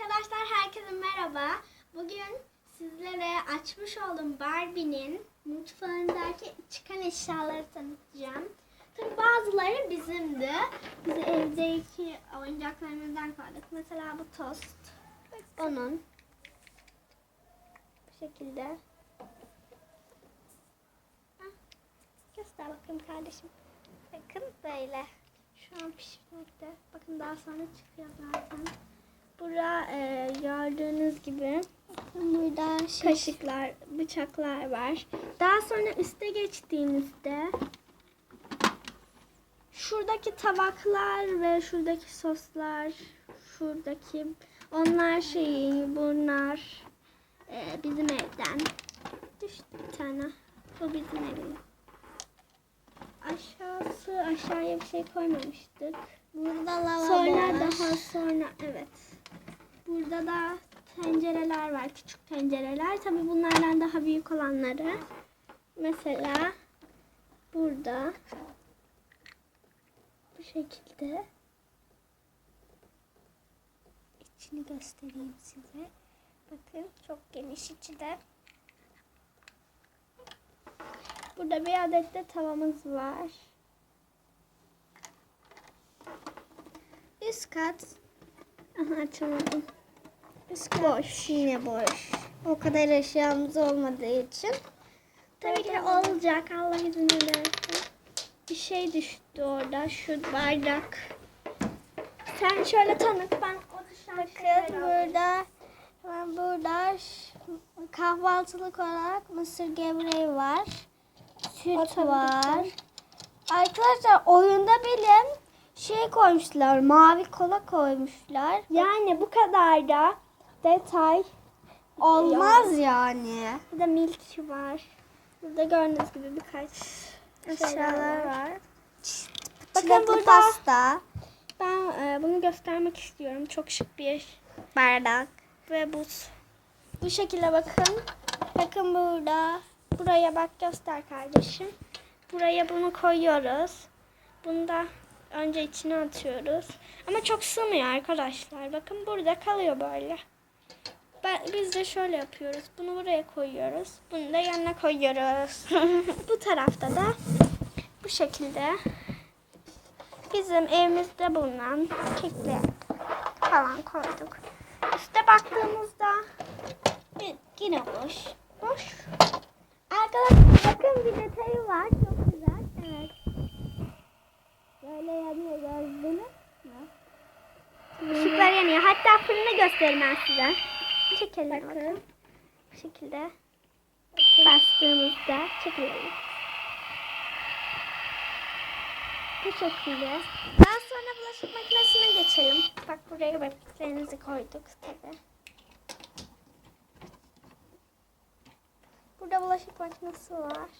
Arkadaşlar herkese merhaba. Bugün sizlere açmış olduğum Barbie'nin mutfağındaki çıkan eşyaları tanıtacağım. Tabii bazıları bizimdi. Biz evdeki oyuncaklarımızdan koyduk. Mesela bu tost. Onun. Bu şekilde. Hah, Göster bakayım kardeşim. Bakın böyle. Şu an pişmekte. Bakın daha sonra çıkıyor zaten. Burada e, gördüğünüz gibi burada kaşıklar, bıçaklar var. Daha sonra üste geçtiğimizde şuradaki tabaklar ve şuradaki soslar, şuradaki onlar şeyi, bunlar e, bizim evden. Düştü bir tane. Bu bizim evin. Aşağısı aşağıya bir şey koymamıştık. Burada lavabo Sonra var. daha sonra evet. Burada da tencereler var. Küçük tencereler. Tabii bunlardan daha büyük olanları. Mesela burada bu şekilde İçini göstereyim size. Bakın çok geniş içi de. burada bir adet de tavamız var. Üst kat açamadım. Üst boş. Yine boş. O kadar eşyamız olmadığı için. Tabii ki olacak. Allah izin verirse. Bir şey düştü orada. Şu bardak. Sen şöyle tanıt. Ben o dışarı Bakın burada hemen burada kahvaltılık olarak mısır gevreği var. Süt var. Arkadaşlar oyunda bile şey koymuşlar. Mavi kola koymuşlar. Yani bu kadar da detay Olmaz yani. Burada milk var. Burada gördüğünüz gibi birkaç Eşyalar var. Bakın Bakın burada- pasta, Ben e, bunu göstermek istiyorum. Çok şık bir bardak. ve buz. Bu şekilde bakın. Bakın burada. Buraya bak göster kardeşim. Buraya bunu koyuyoruz. Bunu da önce içine atıyoruz. Ama çok sığmıyor arkadaşlar. Bakın burada kalıyor böyle. Ben, biz de şöyle yapıyoruz. Bunu buraya koyuyoruz. Bunu da yanına koyuyoruz. bu tarafta da bu şekilde bizim evimizde bulunan kekler falan koyduk. Üste baktığımızda Bir- Yine boş. boş. Arkadaşlar bakın bir detayı var. Çok güzel. Evet. Böyle yanıyor gördünüz mü? Işıklar yanıyor. Hatta fırını göstereyim ben size. Çekelim bakın. Bu şekilde bastığımızda çekelim. Bu şekilde. Daha sonra bulaşık makinesine geçelim. Bak buraya bebeklerinizi koyduk tabi. Burada bulaşık makinesi var.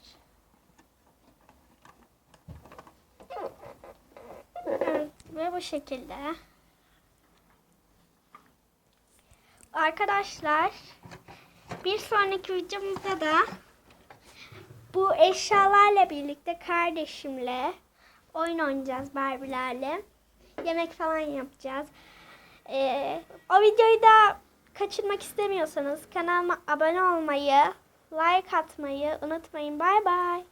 Evet, ve bu şekilde. Arkadaşlar bir sonraki videomuzda da bu eşyalarla birlikte kardeşimle oyun oynayacağız Barbie'lerle. Yemek falan yapacağız. Ee, o videoyu da kaçırmak istemiyorsanız kanalıma abone olmayı, like atmayı unutmayın. Bay bay.